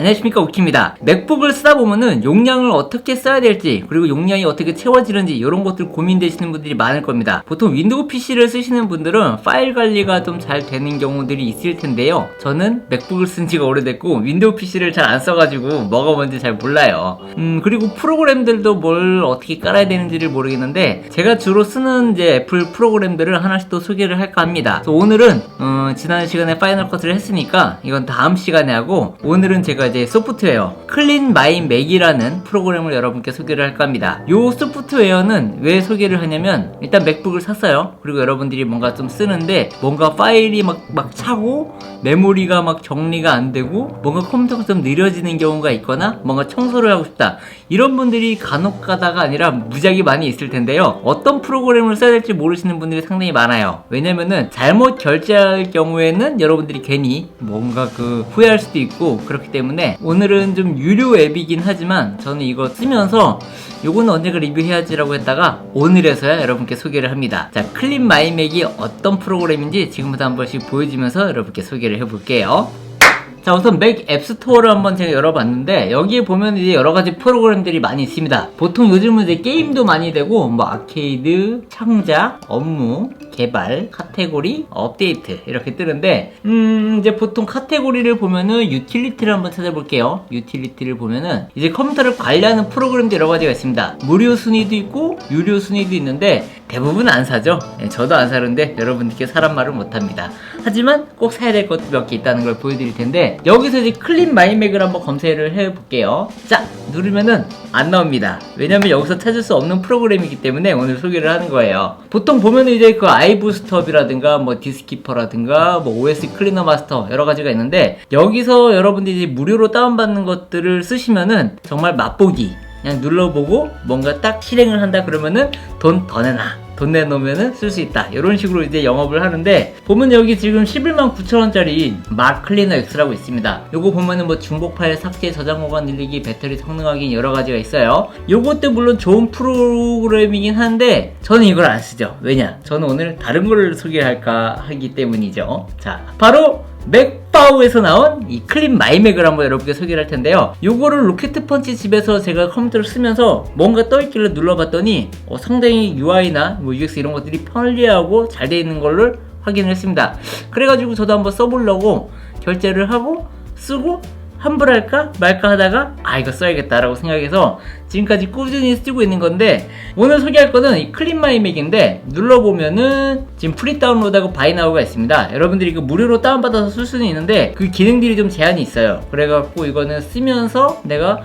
안녕하십니까 오키입니다. 맥북을 쓰다 보면은 용량을 어떻게 써야 될지 그리고 용량이 어떻게 채워지는지 이런 것들 고민되시는 분들이 많을 겁니다. 보통 윈도우 PC를 쓰시는 분들은 파일 관리가 좀 잘 되는 경우들이 있을 텐데요. 저는 맥북을 쓴 지가 오래됐고 윈도우 PC를 잘 안 써가지고 뭐가 뭔지 잘 몰라요. 음 그리고 프로그램들도 뭘 어떻게 깔아야 되는지를 모르겠는데 제가 주로 쓰는 이제 애플 프로그램들을 하나씩 또 소개를 할까 합니다. 그래서 오늘은 어, 지난 시간에 파이널 컷을 했으니까 이건 다음 시간에 하고 오늘은 제가 이제 소프트웨어 클린 마이 맥이라는 프로그램을 여러분께 소개를 할까 합니다. 이 소프트웨어는 왜 소개를 하냐면 일단 맥북을 샀어요. 그리고 여러분들이 뭔가 좀 쓰는데 뭔가 파일이 막, 막 차고 메모리가 막 정리가 안 되고 뭔가 컴퓨터가 좀 느려지는 경우가 있거나 뭔가 청소를 하고 싶다. 이런 분들이 간혹 가다가 아니라 무지하게 많이 있을 텐데요. 어떤 프로그램을 써야 될지 모르시는 분들이 상당히 많아요. 왜냐면은 잘못 결제할 경우에는 여러분들이 괜히 뭔가 그 후회할 수도 있고 그렇기 때문에 오늘은 좀 유료 앱이긴 하지만 저는 이거 쓰면서 요거는 언제가 리뷰해야지라고 했다가 오늘에서야 여러분께 소개를 합니다. 자, 클린 마이맥이 어떤 프로그램인지 지금부터 한 번씩 보여주면서 여러분께 소개를 해볼게요. 자 우선 맥 앱스토어를 한번 제가 열어봤는데 여기에 보면 이제 여러 가지 프로그램들이 많이 있습니다. 보통 요즘은 이제 게임도 많이 되고 뭐 아케이드, 창작, 업무, 개발, 카테고리, 업데이트 이렇게 뜨는데 음 이제 보통 카테고리를 보면은 유틸리티를 한번 찾아볼게요. 유틸리티를 보면은 이제 컴퓨터를 관리하는 프로그램도 여러 가지가 있습니다. 무료 순위도 있고 유료 순위도 있는데 대부분 안 사죠. 예, 저도 안 사는데 여러분들께 사람 말을 못합니다. 하지만 꼭 사야 될 것도 몇 개 있다는 걸 보여드릴 텐데 여기서 이제 클린 마이맥을 한번 검색을 해볼게요. 자 누르면은 안 나옵니다. 왜냐면 여기서 찾을 수 없는 프로그램이기 때문에 오늘 소개를 하는 거예요. 보통 보면 이제 그 아이 부스톱이라든가 뭐 디스키퍼라든가 뭐 OS 클리너 마스터 여러 가지가 있는데 여기서 여러분들이 무료로 다운받는 것들을 쓰시면은 정말 맛보기. 그냥 눌러보고 뭔가 딱 실행을 한다 그러면은 돈 더 내놔 돈 내놓으면은 쓸수 있다. 이런 식으로 이제 영업을 하는데 보면 여기 지금 11만 9천원짜리 막 클리너 X라고 있습니다. 요거 보면은 뭐 중복 파일 삭제 저장 공간 늘리기 배터리 성능 확인 여러 가지가 있어요. 요것도 물론 좋은 프로그램이긴 한데 저는 이걸 안 쓰죠. 왜냐? 저는 오늘 다른 걸 소개할까 하기 때문이죠. 자 바로 맥바우에서 나온 이 클린 마이맥을 한번 여러분께 소개를 할 텐데요. 요거를 로켓 펀치 집에서 제가 컴퓨터를 쓰면서 뭔가 떠있길래 눌러봤더니 어, 상당히 UI나 뭐 UX 이런 것들이 편리하고 잘 되어 있는 걸를 확인을 했습니다. 그래가지고 저도 한번 써보려고 결제를 하고 쓰고 환불할까? 말까 하다가 아 이거 써야겠다라고 생각해서 지금까지 꾸준히 쓰고 있는 건데 오늘 소개할 거는 이 클린마이맥인데 눌러보면은 지금 프리 다운로드하고 바이나우가 있습니다. 여러분들이 이거 무료로 다운받아서 쓸 수는 있는데 그 기능들이 좀 제한이 있어요. 그래갖고 이거는 쓰면서 내가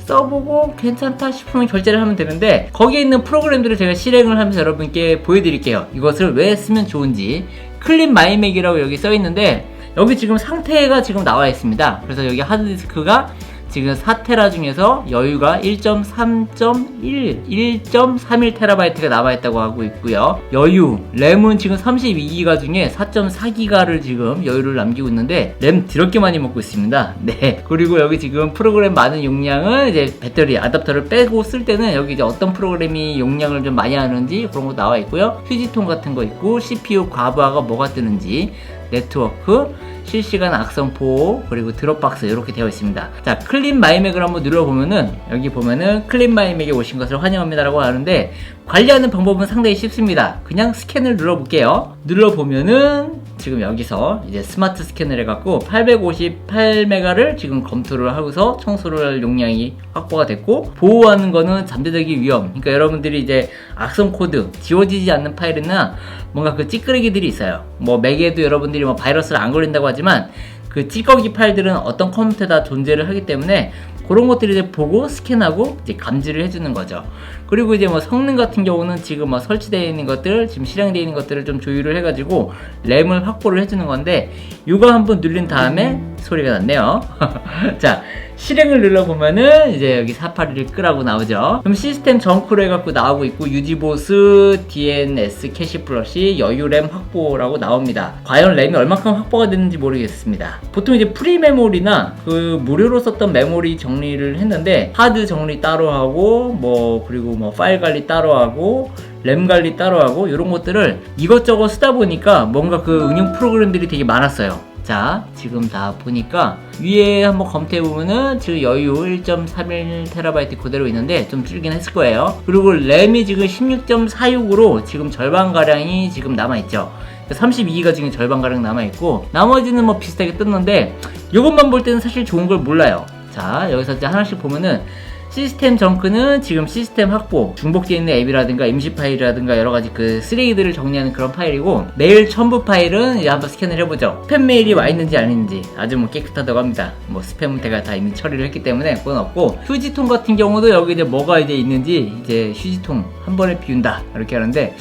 써보고 괜찮다 싶으면 결제를 하면 되는데 거기에 있는 프로그램들을 제가 실행을 하면서 여러분께 보여드릴게요. 이것을 왜 쓰면 좋은지. 클린 마이맥이라고 여기 써 있는데 여기 지금 상태가 지금 나와 있습니다. 그래서 여기 하드디스크가 지금 4테라 중에서 여유가 1.3.1, 1.31테라바이트가 남아있다고 하고 있고요. 여유, 램은 지금 32기가 중에 4.4기가를 지금 여유를 남기고 있는데 램 드럽게 많이 먹고 있습니다. 네. 그리고 여기 지금 프로그램 많은 용량은 이제 배터리 아답터를 빼고 쓸 때는 여기 이제 어떤 프로그램이 용량을 좀 많이 하는지 그런 거 나와 있고요. 휴지통 같은 거 있고 CPU 과부하가 뭐가 뜨는지 네트워크, 실시간 악성 보호, 그리고 드롭박스 이렇게 되어 있습니다. 자, 클린 마이맥을 한번 눌러보면은 여기 보면은 클린 마이맥에 오신 것을 환영합니다라고 하는데 관리하는 방법은 상당히 쉽습니다. 그냥 스캔을 눌러볼게요. 눌러보면은 지금 여기서 이제 스마트 스캔을 해갖고 858메가를 지금 검토를 하고서 청소를 할 용량이 확보가 됐고 보호하는 거는 잠재적인 위험. 그러니까 여러분들이 이제 악성 코드 지워지지 않는 파일이나 뭔가 그 찌끄레기들이 있어요. 뭐 맥에도 여러분들이 뭐 바이러스를 안 걸린다고 하지만 그 찌꺼기 파일들은 어떤 컴퓨터에다 존재를 하기 때문에 그런 것들을 이제 보고 스캔하고 이제 감지를 해주는 거죠. 그리고 이제 뭐 성능 같은 경우는 지금 뭐 설치되어 있는 것들, 지금 실행되어 있는 것들을 좀 조율을 해가지고 램을 확보를 해주는 건데 이거 한번 눌린 다음에 소리가 났네요. 자, 실행을 눌러보면은 이제 여기 481을 끄라고 나오죠. 그럼 시스템 정크로 해갖고 나오고 있고 유지보스, DNS 캐시 플러시, 여유 램 확보라고 나옵니다. 과연 램이 얼마큼 확보가 됐는지 모르겠습니다. 보통 이제 프리 메모리나 그 무료로 썼던 메모리 정리를 했는데 하드 정리 따로 하고 뭐 그리고 뭐 파일 관리 따로 하고 램 관리 따로 하고 이런 것들을 이것저것 쓰다 보니까 뭔가 그 응용 프로그램들이 되게 많았어요. 자, 지금 다 보니까 위에 한번 검토해 보면은 지금 여유 1.31TB 그대로 있는데 좀 줄긴 했을 거예요. 그리고 램이 지금 16.46으로 지금 절반 가량이 지금 남아 있죠. 32기가 지금 절반 가량 남아 있고 나머지는 뭐 비슷하게 떴는데 이것만 볼 때는 사실 좋은 걸 몰라요. 자, 여기서 이제 하나씩 보면은 시스템 정크는 지금 시스템 확보, 중복되어 있는 앱이라든가 임시 파일이라든가 여러 가지 그 쓰레기들을 정리하는 그런 파일이고 메일 첨부 파일은 이제 한번 스캔을 해보죠. 스팸 메일이 와 있는지 아닌지 아주 뭐 깨끗하다고 합니다. 뭐 스팸은 제가 다 이미 처리를 했기 때문에 그건 없고 휴지통 같은 경우도 여기 이제 뭐가 이제 있는지 이제 휴지통 한 번에 비운다 이렇게 하는데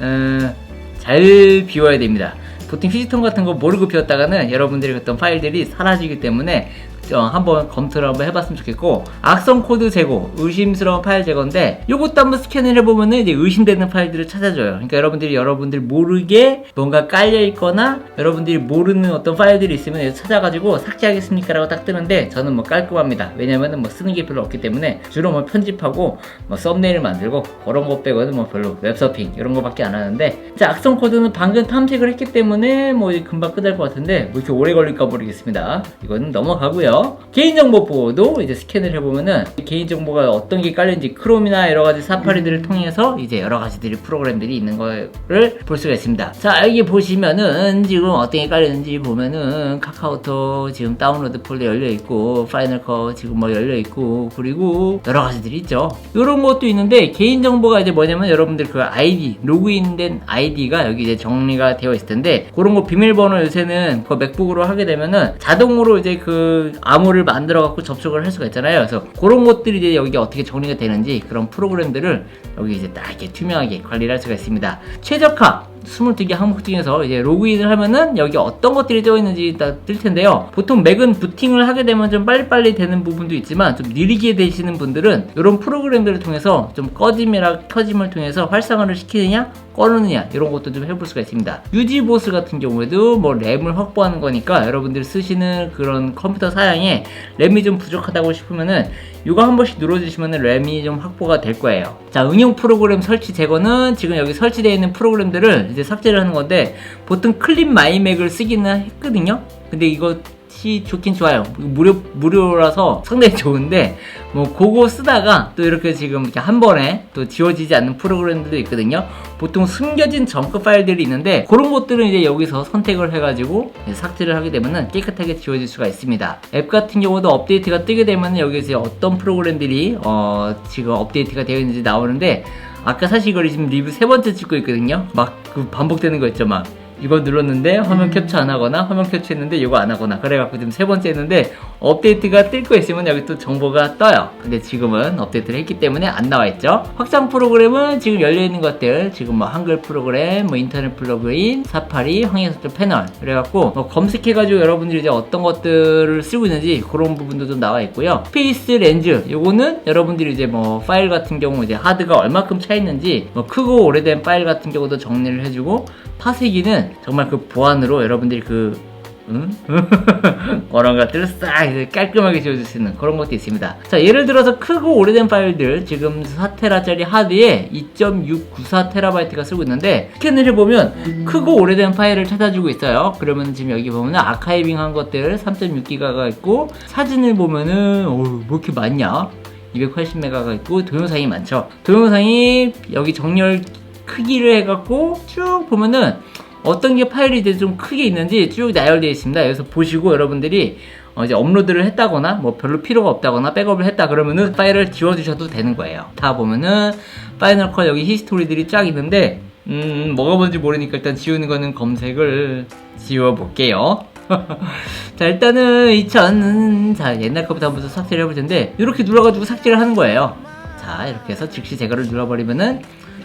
어, 잘 비워야 됩니다. 보통 휴지통 같은 거 모르고 비웠다가는 여러분들이 어떤 파일들이 사라지기 때문에 어, 한번 검토를 한번 해봤으면 좋겠고 악성 코드 제거, 의심스러운 파일 제거인데 이것도 한번 스캔을 해보면은 이제 의심되는 파일들을 찾아줘요. 그러니까 여러분들이 여러분들 모르게 뭔가 깔려 있거나 여러분들이 모르는 어떤 파일들이 있으면 찾아가지고 삭제하겠습니까 라고 딱 뜨는데 저는 뭐 깔끔합니다. 왜냐면은 뭐 쓰는 게 별로 없기 때문에 주로 뭐 편집하고 뭐 썸네일 만들고 그런 거 빼고는 뭐 별로 웹서핑 이런 거밖에 안 하는데 자 악성 코드는 방금 탐색을 했기 때문에 뭐 금방 끝날 것 같은데 뭐 이렇게 오래 걸릴까 모르겠습니다. 이거는 넘어가 고요. 개인정보 보호도 이제 스캔을 해보면은 개인정보가 어떤 게 깔린지 크롬이나 여러 가지 사파리들을 통해서 이제 여러 가지들이 프로그램들이 있는 거를 볼 수가 있습니다. 자 여기 보시면은 지금 어떤 게 깔리는지 보면은 카카오톡 지금 다운로드 폴더 열려 있고 파이널 컷 지금 뭐 열려 있고 그리고 여러 가지들이 있죠. 이런 것도 있는데 개인정보가 이제 뭐냐면 여러분들 그 아이디 로그인된 아이디가 여기 이제 정리가 되어 있을 텐데 그런 거 비밀번호 요새는 그 맥북으로 하게 되면은 자동으로 이제 그 암호를 만들어 갖고 접속을 할 수가 있잖아요. 그래서 그런 것들이 이제 여기 어떻게 정리가 되는지 그런 프로그램들을 여기 이제 딱 이렇게 투명하게 관리를 할 수가 있습니다. 최적화 22개 항목 중에서 이제 로그인을 하면은 여기 어떤 것들이 떠 있는지 뜰 텐데요. 보통 맥은 부팅을 하게 되면 좀 빨리빨리 되는 부분도 있지만 좀 느리게 되시는 분들은 이런 프로그램들을 통해서 좀 꺼짐이나 켜짐을 통해서 활성화를 시키느냐 꺼느냐 이런 것도 좀 해볼 수가 있습니다. 유지보스 같은 경우에도 뭐 램을 확보하는 거니까 여러분들이 쓰시는 그런 컴퓨터 사양에 램이 좀 부족하다고 싶으면은 이거 한 번씩 눌러주시면은 램이 좀 확보가 될 거예요. 자 응용 프로그램 설치 제거는 지금 여기 설치되어 있는 프로그램들을 이제 삭제를 하는 건데 보통 클립 마이맥을 쓰기는 했거든요. 근데 이거 시 좋긴 좋아요. 무료 무료라서 상당히 좋은데 뭐 그거 쓰다가 또 이렇게 지금 이렇게 한 번에 또 지워지지 않는 프로그램들도 있거든요. 보통 숨겨진 점크 파일들이 있는데 그런 것들은 이제 여기서 선택을 해가지고 삭제를 하게 되면은 깨끗하게 지워질 수가 있습니다. 앱 같은 경우도 업데이트가 뜨게 되면 여기서 어떤 프로그램들이 어 지금 업데이트가 되어 있는지 나오는데 아까 사실 이걸 지금 리뷰 세 번째 찍고 있거든요. 막 그 반복되는 거 있죠, 막. 이거 눌렀는데 화면 캡처 안 하거나 화면 캡처했는데 이거 안 하거나 그래갖고 지금 세 번째 했는데 업데이트가 뜰 거 있으면 여기 또 정보가 떠요. 근데 지금은 업데이트를 했기 때문에 안 나와 있죠. 확장 프로그램은 지금 열려 있는 것들 지금 뭐 한글 프로그램, 뭐 인터넷 플러그인, 사파리, 황해서점 패널 그래갖고 뭐 검색해가지고 여러분들이 이제 어떤 것들을 쓰고 있는지 그런 부분도 좀 나와 있고요. 스페이스 렌즈 요거는 여러분들이 이제 뭐 파일 같은 경우 이제 하드가 얼마큼 차 있는지 뭐 크고 오래된 파일 같은 경우도 정리를 해주고 파쇄기는 정말 그 보안으로 여러분들이 그 응? 그런 것들을 싹 깔끔하게 지워줄 수 있는 그런 것도 있습니다. 자, 예를 들어서 크고 오래된 파일들 지금 4테라짜리 하드에 2.694테라바이트가 쓰고 있는데 스캔을 해보면 크고 오래된 파일을 찾아주고 있어요. 그러면 지금 여기 보면은 아카이빙 한 것들 3.6기가가 있고 사진을 보면은 어우 뭐 이렇게 많냐? 280메가가 있고 동영상이 많죠. 동영상이 여기 정렬 크기를 해갖고 쭉 보면은 어떤 게 파일이 좀 크게 있는지 쭉 나열되어 있습니다. 그래서 보시고 여러분들이 어 이제 업로드를 했다거나 뭐 별로 필요가 없다거나 백업을 했다 그러면은 파일을 지워주셔도 되는 거예요. 다 보면은 파이널 컷 여기 히스토리들이 쫙 있는데 음 뭐가 뭔지 모르니까 일단 지우는 거는 검색을 지워볼게요. 자 일단은 2000, 자 옛날 거부터 한번 삭제를 해볼 텐데 이렇게 눌러가지고 삭제를 하는 거예요. 자 이렇게 해서 즉시 제거를 눌러버리면은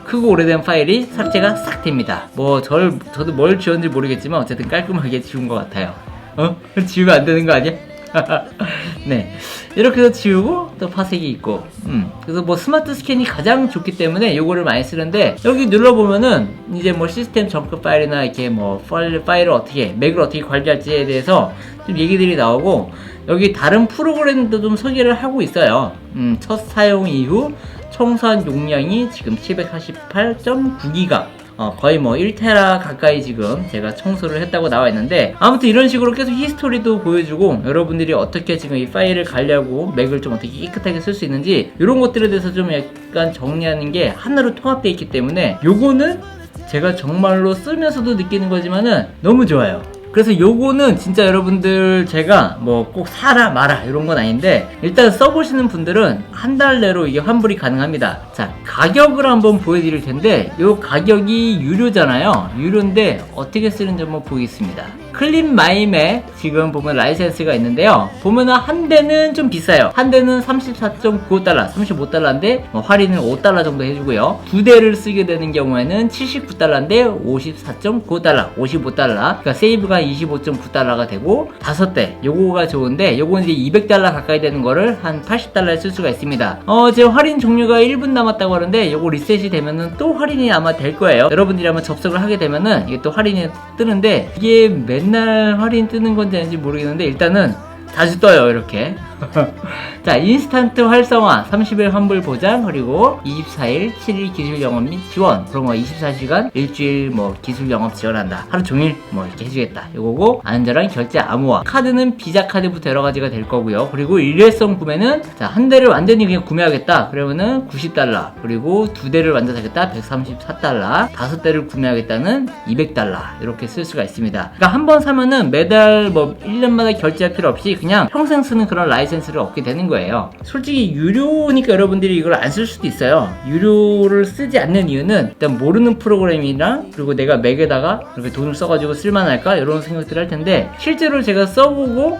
크고 오래된 파일이 삭제가 싹 됩니다. 뭐 절, 저도 뭘 지웠는지 모르겠지만 어쨌든 깔끔하게 지운 것 같아요. 어? 지우면 안 되는 거 아니야? 네. 이렇게 해서 지우고 또 파색이 있고 음. 그래서 뭐 스마트 스캔이 가장 좋기 때문에 요거를 많이 쓰는데 여기 눌러보면은 이제 뭐 시스템 점크 파일이나 이렇게 뭐 파일, 파일을 어떻게 맥을 어떻게 관리할지에 대해서 좀 얘기들이 나오고 여기 다른 프로그램도 좀 소개를 하고 있어요 음, 첫 사용 이후 청소한 용량이 지금 748.9기가 어, 거의 뭐 1테라 가까이 지금 제가 청소를 했다고 나와 있는데 아무튼 이런 식으로 계속 히스토리도 보여주고 여러분들이 어떻게 지금 이 파일을 관리하고 맥을 좀 어떻게 깨끗하게 쓸 수 있는지 이런 것들에 대해서 좀 약간 정리하는 게 하나로 통합되어 있기 때문에 요거는 제가 정말로 쓰면서도 느끼는 거지만은 너무 좋아요. 그래서 요거는 진짜 여러분들 제가 뭐 꼭 사라 마라 이런 건 아닌데 일단 써보시는 분들은 한 달 내로 이게 환불이 가능합니다. 자 가격을 한번 보여드릴 텐데 요 가격이 유료잖아요. 유료인데 어떻게 쓰는지 한번 보겠습니다. 클린 마임에 지금 보면 라이센스가 있는데요. 보면은 한 대는 좀 비싸요. 한 대는 34.95달러, 35달러인데 뭐 할인을 5달러 정도 해주고요. 두 대를 쓰게 되는 경우에는 79달러인데 54.95달러, 55달러. 그러니까 세이브가 25.9달러가 되고 다섯 대 요거가 좋은데 요거는 이제 200달러 가까이 되는 거를 한 80달러에 쓸 수가 있습니다. 어 지금 할인 종료가 1분 남았다고 하는데 요거 리셋이 되면은 또 할인이 아마 될 거예요. 여러분들이 한번 접속을 하게 되면은 이게 또 할인이 뜨는데 이게 맨날 할인 뜨는 건지 아닌지 모르겠는데 일단은 자주 떠요 이렇게 자 인스턴트 활성화 30일 환불 보장 그리고 24일 7일 기술 영업 및 지원. 그런 거 24시간 일주일 뭐 기술 영업 지원한다. 하루 종일 뭐 이렇게 해주겠다. 요거고 안전한 결제 암호화. 카드는 비자 카드부터 여러 가지가 될 거고요. 그리고 일회성 구매는 자 한 대를 완전히 그냥 구매하겠다. 그러면은 90달러. 그리고 두 대를 완전 사겠다. 134달러. 다섯 대를 구매하겠다는 200달러. 이렇게 쓸 수가 있습니다. 그러니까 한 번 사면은 매달 뭐 1년마다 결제할 필요 없이 그냥 평생 쓰는 그런 라이센 스를 얻게 되는 거예요. 솔직히 유료니까 여러분들이 이걸 안 쓸 수도 있어요. 유료를 쓰지 않는 이유는 일단 모르는 프로그램이랑 그리고 내가 맥에다가 이렇게 돈을 써가지고 쓸만할까 이런 생각들 할 텐데 실제로 제가 써보고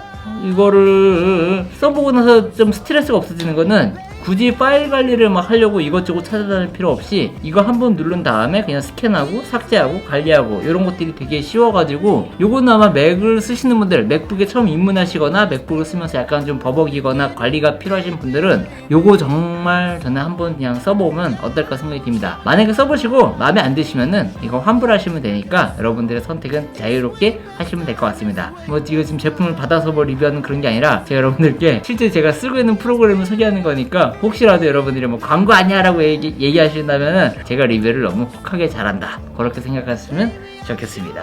이거를 써보고 나서 좀 스트레스가 없어지는 거는 굳이 파일 관리를 막 하려고 이것저것 찾아다닐 필요 없이 이거 한 번 누른 다음에 그냥 스캔하고 삭제하고 관리하고 이런 것들이 되게 쉬워가지고 요거는 아마 맥을 쓰시는 분들 맥북에 처음 입문하시거나 맥북을 쓰면서 약간 좀 버벅이거나 관리가 필요하신 분들은 요거 정말 저는 한번 그냥 써보면 어떨까 생각이 듭니다. 만약에 써보시고 마음에 안 드시면은 이거 환불하시면 되니까 여러분들의 선택은 자유롭게 하시면 될 것 같습니다. 뭐 이거 지금 제품을 받아서 뭐 리뷰하는 그런 게 아니라 제가 여러분들께 실제 제가 쓰고 있는 프로그램을 소개하는 거니까 혹시라도 여러분들이 뭐 광고 아니야라고 얘기, 얘기하신다면은 제가 리뷰를 너무 혹하게 잘한다 그렇게 생각하시면 좋겠습니다.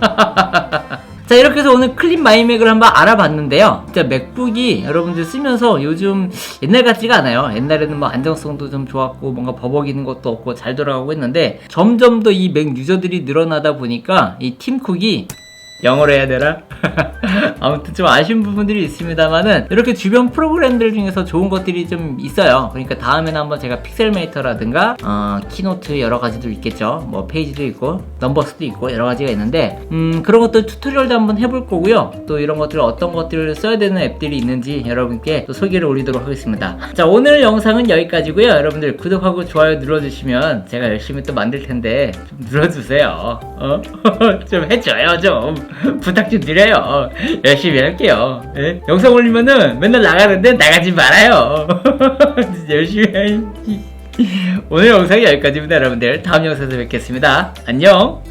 자 이렇게 해서 오늘 클린 마이맥을 한번 알아봤는데요 진짜 맥북이 여러분들 쓰면서 요즘 옛날 같지가 않아요 옛날에는 뭐 안정성도 좀 좋았고 뭔가 버벅이는 것도 없고 잘 돌아가고 했는데 점점 더 이 맥 유저들이 늘어나다 보니까 이 팀쿡이 영어로 해야 되나? 아무튼 좀 아쉬운 부분들이 있습니다만은 이렇게 주변 프로그램들 중에서 좋은 것들이 좀 있어요. 그러니까 다음에는 한번 제가 픽셀메이터라든가 어, 키노트 여러 가지도 있겠죠. 뭐 페이지도 있고 넘버스도 있고 여러 가지가 있는데 음, 그런 것들 튜토리얼도 한번 해볼 거고요. 또 이런 것들 어떤 것들을 써야 되는 앱들이 있는지 여러분께 또 소개를 올리도록 하겠습니다. 자 오늘 영상은 여기까지고요. 여러분들 구독하고 좋아요 눌러주시면 제가 열심히 또 만들 텐데 좀 눌러주세요. 어? 좀 해줘요 좀. 부탁 좀 드려요. 열심히 할게요. 예? 영상 올리면은 맨날 나가는데 나가지 말아요. 열심히 할. 오늘 영상이 여기까지입니다, 여러분들. 다음 영상에서 뵙겠습니다. 안녕.